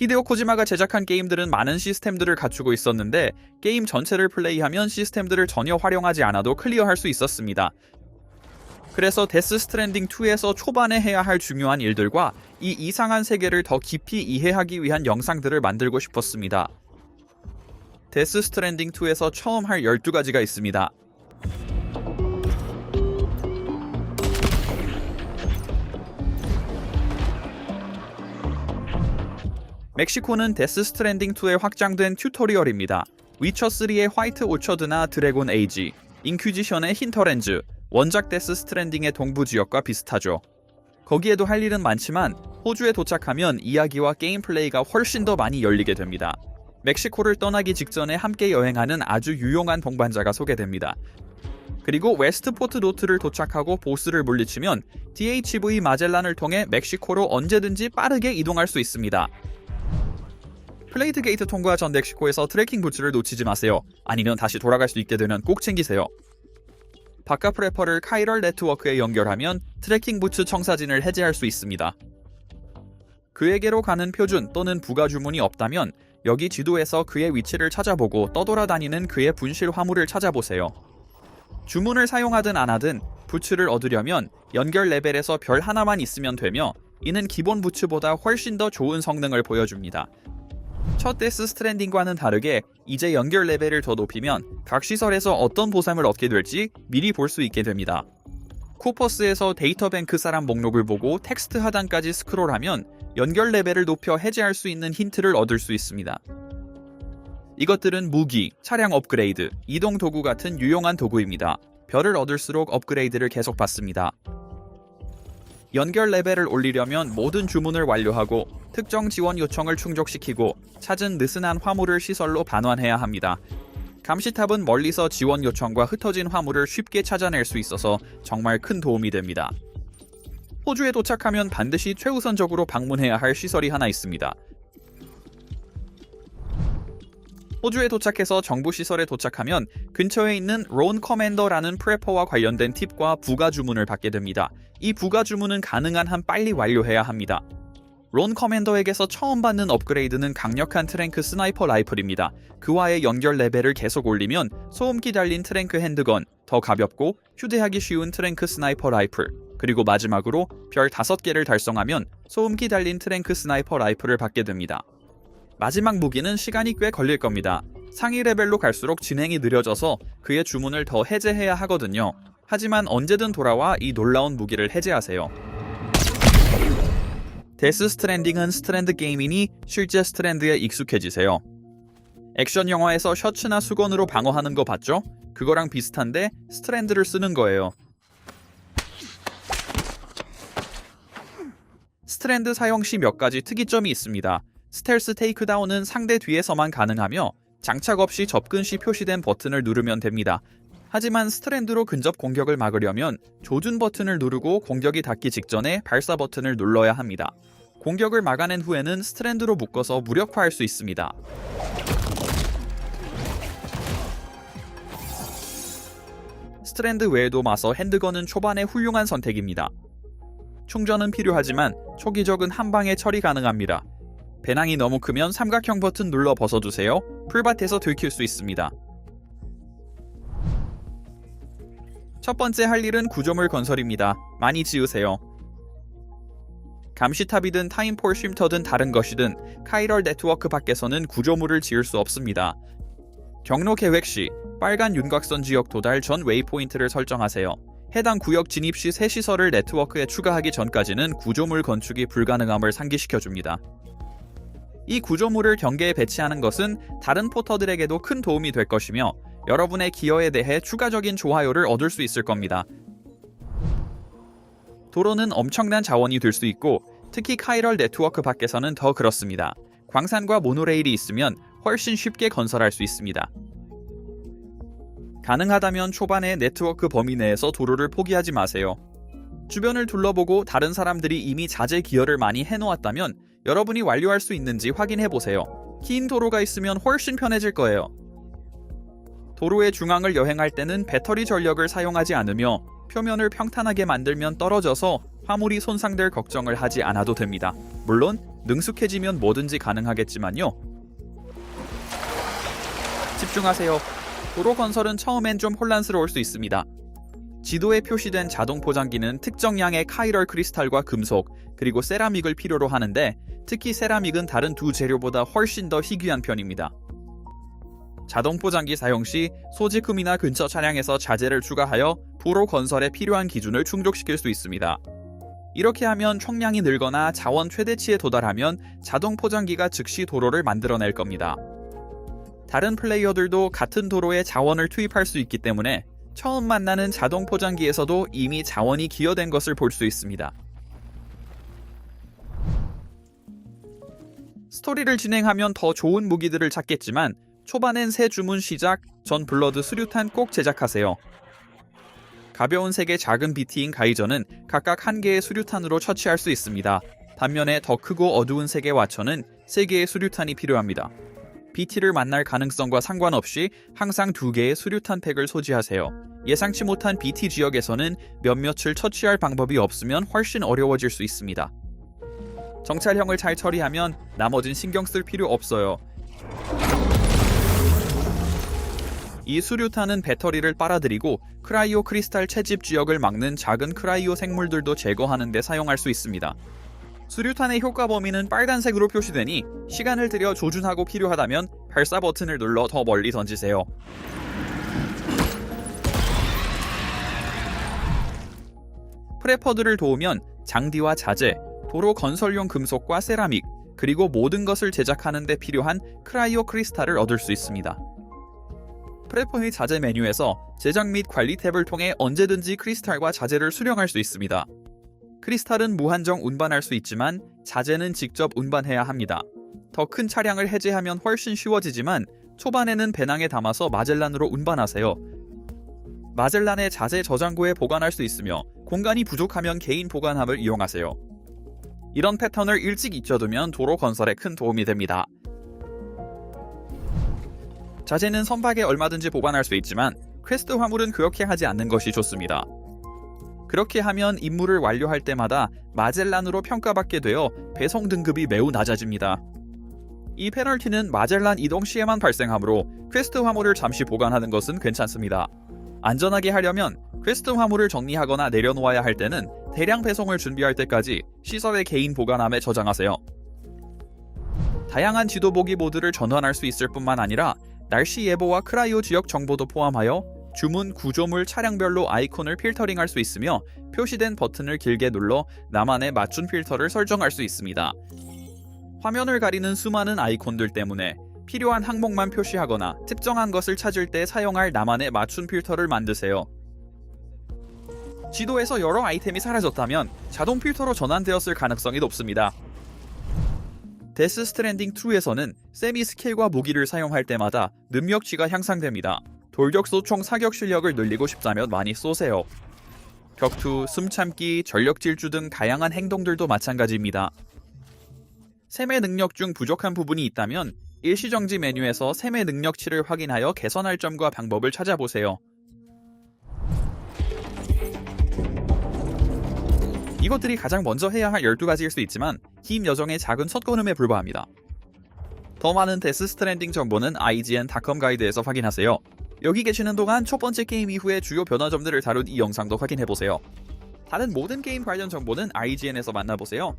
히데오 코지마가 제작한 게임들은 많은 시스템들을 갖추고 있었는데 게임 전체를 플레이하면 시스템들을 전혀 활용하지 않아도 클리어할 수 있었습니다. 그래서 데스 스트랜딩 2에서 초반에 해야 할 중요한 일들과 이 이상한 세계를 더 깊이 이해하기 위한 영상들을 만들고 싶었습니다. 데스 스트랜딩 2에서 처음 할 12가지가 있습니다. 멕시코는 데스 스트랜딩 2에 확장된 튜토리얼입니다. 위쳐3의 화이트 오처드나 드래곤 에이지, 인퀴지션의 힌터렌즈, 원작 데스 스트랜딩의 동부 지역과 비슷하죠. 거기에도 할 일은 많지만 호주에 도착하면 이야기와 게임 플레이가 훨씬 더 많이 열리게 됩니다. 멕시코를 떠나기 직전에 함께 여행하는 아주 유용한 동반자가 소개됩니다. 그리고 웨스트포트 노트를 도착하고 보스를 물리치면 DHV 마젤란을 통해 멕시코로 언제든지 빠르게 이동할 수 있습니다. 플레이트 게이트 통과 전 멕시코에서 트래킹 부츠를 놓치지 마세요. 아니면 다시 돌아갈 수 있게 되면 꼭 챙기세요. 바카 프레퍼를 카이럴 네트워크에 연결하면 트래킹 부츠 청사진을 해제할 수 있습니다. 그에게로 가는 표준 또는 부가 주문이 없다면 여기 지도에서 그의 위치를 찾아보고 떠돌아다니는 그의 분실 화물을 찾아보세요. 주문을 사용하든 안 하든 부츠를 얻으려면 연결 레벨에서 별 하나만 있으면 되며 이는 기본 부츠보다 훨씬 더 좋은 성능을 보여줍니다. 첫 데스 스트랜딩과는 다르게 이제 연결 레벨을 더 높이면 각 시설에서 어떤 보상을 얻게 될지 미리 볼 수 있게 됩니다. 코퍼스에서 데이터뱅크 사람 목록을 보고 텍스트 하단까지 스크롤하면 연결 레벨을 높여 해제할 수 있는 힌트를 얻을 수 있습니다. 이것들은 무기, 차량 업그레이드, 이동 도구 같은 유용한 도구입니다. 별을 얻을수록 업그레이드를 계속 받습니다. 연결 레벨을 올리려면 모든 주문을 완료하고 특정 지원 요청을 충족시키고 찾은 느슨한 화물을 시설로 반환해야 합니다. 감시탑은 멀리서 지원 요청과 흩어진 화물을 쉽게 찾아낼 수 있어서 정말 큰 도움이 됩니다. 호주에 도착하면 반드시 최우선적으로 방문해야 할 시설이 하나 있습니다. 호주에 도착해서 정부 시설에 도착하면 근처에 있는 론 커맨더라는 프레퍼와 관련된 팁과 부가 주문을 받게 됩니다. 이 부가 주문은 가능한 한 빨리 완료해야 합니다. 론 커맨더에게서 처음 받는 업그레이드는 강력한 트랭크 스나이퍼 라이플입니다. 그와의 연결 레벨을 계속 올리면 소음기 달린 트랭크 핸드건, 더 가볍고 휴대하기 쉬운 트랭크 스나이퍼 라이플, 그리고 마지막으로 별 5개를 달성하면 소음기 달린 트랭크 스나이퍼 라이플을 받게 됩니다. 마지막 무기는 시간이 꽤 걸릴 겁니다. 상위 레벨로 갈수록 진행이 느려져서 그의 주문을 더 해제해야 하거든요. 하지만 언제든 돌아와 이 놀라운 무기를 해제하세요. 데스 스트랜딩은 스트랜드 게임이니 실제 스트랜드에 익숙해지세요. 액션 영화에서 셔츠나 수건으로 방어하는 거 봤죠? 그거랑 비슷한데 스트랜드를 쓰는 거예요. 스트랜드 사용 시 몇 가지 특이점이 있습니다. 스텔스 테이크다운은 상대 뒤에서만 가능하며 장착 없이 접근 시 표시된 버튼을 누르면 됩니다. 하지만 스트랜드로 근접 공격을 막으려면 조준 버튼을 누르고 공격이 닿기 직전에 발사 버튼을 눌러야 합니다. 공격을 막아낸 후에는 스트랜드로 묶어서 무력화할 수 있습니다. 스트랜드 외에도 마서 핸드건은 초반에 훌륭한 선택입니다. 충전은 필요하지만 초기적은 한 방에 처리 가능합니다. 배낭이 너무 크면 삼각형 버튼 눌러 벗어두세요. 풀밭에서 들킬 수 있습니다. 첫 번째 할 일은 구조물 건설입니다. 많이 지으세요. 감시탑이든 타임폴 쉼터든 다른 것이든 카이럴 네트워크 밖에서는 구조물을 지을 수 없습니다. 경로 계획 시 빨간 윤곽선 지역 도달 전 웨이포인트를 설정하세요. 해당 구역 진입 시 새 시설을 네트워크에 추가하기 전까지는 구조물 건축이 불가능함을 상기시켜줍니다. 이 구조물을 경계에 배치하는 것은 다른 포터들에게도 큰 도움이 될 것이며 여러분의 기여에 대해 추가적인 좋아요를 얻을 수 있을 겁니다. 도로는 엄청난 자원이 될 수 있고 특히 카이럴 네트워크 밖에서는 더 그렇습니다. 광산과 모노레일이 있으면 훨씬 쉽게 건설할 수 있습니다. 가능하다면 초반에 네트워크 범위 내에서 도로를 포기하지 마세요. 주변을 둘러보고 다른 사람들이 이미 자재 기여를 많이 해놓았다면 여러분이 완료할 수 있는지 확인해 보세요. 긴 도로가 있으면 훨씬 편해질 거예요. 도로의 중앙을 여행할 때는 배터리 전력을 사용하지 않으며 표면을 평탄하게 만들면 떨어져서 화물이 손상될 걱정을 하지 않아도 됩니다. 물론 능숙해지면 뭐든지 가능하겠지만요. 집중하세요. 도로 건설은 처음엔 좀 혼란스러울 수 있습니다. 지도에 표시된 자동 포장기는 특정 양의 카이럴 크리스탈과 금속, 그리고 세라믹을 필요로 하는데 특히 세라믹은 다른 두 재료보다 훨씬 더 희귀한 편입니다. 자동 포장기 사용 시 소지품이나 근처 차량에서 자재를 추가하여 도로 건설에 필요한 기준을 충족시킬 수 있습니다. 이렇게 하면 총량이 늘거나 자원 최대치에 도달하면 자동 포장기가 즉시 도로를 만들어낼 겁니다. 다른 플레이어들도 같은 도로에 자원을 투입할 수 있기 때문에 처음 만나는 자동 포장기에서도 이미 자원이 기여된 것을 볼 수 있습니다. 스토리를 진행하면 더 좋은 무기들을 찾겠지만 초반엔 새 주문 시작, 전 블러드 수류탄 꼭 제작하세요. 가벼운 색의 작은 BT인 가이저는 각각 한 개의 수류탄으로 처치할 수 있습니다. 반면에 더 크고 어두운 색의 와처는 세 개의 수류탄이 필요합니다. BT를 만날 가능성과 상관없이 항상 두 개의 수류탄 팩을 소지하세요. 예상치 못한 BT 지역에서는 몇몇을 처치할 방법이 없으면 훨씬 어려워질 수 있습니다. 정찰형을 잘 처리하면 나머진 신경 쓸 필요 없어요. 이 수류탄은 배터리를 빨아들이고 크라이오 크리스탈 채집 지역을 막는 작은 크라이오 생물들도 제거하는 데 사용할 수 있습니다. 수류탄의 효과 범위는 빨간색으로 표시되니 시간을 들여 조준하고 필요하다면 발사 버튼을 눌러 더 멀리 던지세요. 프레퍼들을 도우면 장디와 자재, 도로 건설용 금속과 세라믹, 그리고 모든 것을 제작하는 데 필요한 크라이오 크리스탈을 얻을 수 있습니다. 프레퍼의 자재 메뉴에서 제작 및 관리 탭을 통해 언제든지 크리스탈과 자재를 수령할 수 있습니다. 크리스탈은 무한정 운반할 수 있지만 자재는 직접 운반해야 합니다. 더 큰 차량을 해제하면 훨씬 쉬워지지만 초반에는 배낭에 담아서 마젤란으로 운반하세요. 마젤란의 자재 저장고에 보관할 수 있으며 공간이 부족하면 개인 보관함을 이용하세요. 이런 패턴을 일찍 익혀두면 도로 건설에 큰 도움이 됩니다. 자재는 선박에 얼마든지 보관할 수 있지만 퀘스트 화물은 그렇게 하지 않는 것이 좋습니다. 그렇게 하면 임무를 완료할 때마다 마젤란으로 평가받게 되어 배송 등급이 매우 낮아집니다. 이 페널티는 마젤란 이동 시에만 발생하므로 퀘스트 화물을 잠시 보관하는 것은 괜찮습니다. 안전하게 하려면 퀘스트 화물을 정리하거나 내려놓아야 할 때는 대량 배송을 준비할 때까지 시설의 개인 보관함에 저장하세요. 다양한 지도 보기 모드를 전환할 수 있을 뿐만 아니라 날씨 예보와 크라이오 지역 정보도 포함하여 주문 구조물 차량별로 아이콘을 필터링할 수 있으며 표시된 버튼을 길게 눌러 나만의 맞춤 필터를 설정할 수 있습니다. 화면을 가리는 수많은 아이콘들 때문에 필요한 항목만 표시하거나 특정한 것을 찾을 때 사용할 나만의 맞춤 필터를 만드세요. 지도에서 여러 아이템이 사라졌다면 자동 필터로 전환되었을 가능성이 높습니다. 데스 스트랜딩 2에서는 세미 스킬과 무기를 사용할 때마다 능력치가 향상됩니다. 돌격소 총 사격 실력을 늘리고 싶다면 많이 쏘세요. 격투, 숨참기, 전력 질주 등 다양한 행동들도 마찬가지입니다. 셈의 능력 중 부족한 부분이 있다면 일시정지 메뉴에서 셈의 능력치를 확인하여 개선할 점과 방법을 찾아보세요. 이것들이 가장 먼저 해야 할 12가지일 수 있지만 힘 여정의 작은 첫 걸음에 불과합니다. 더 많은 데스 스트랜딩 정보는 IGN.com 가이드에서 확인하세요. 여기 계시는 동안 첫 번째 게임 이후의 주요 변화점들을 다룬 이 영상도 확인해보세요. 다른 모든 게임 관련 정보는 IGN에서 만나보세요.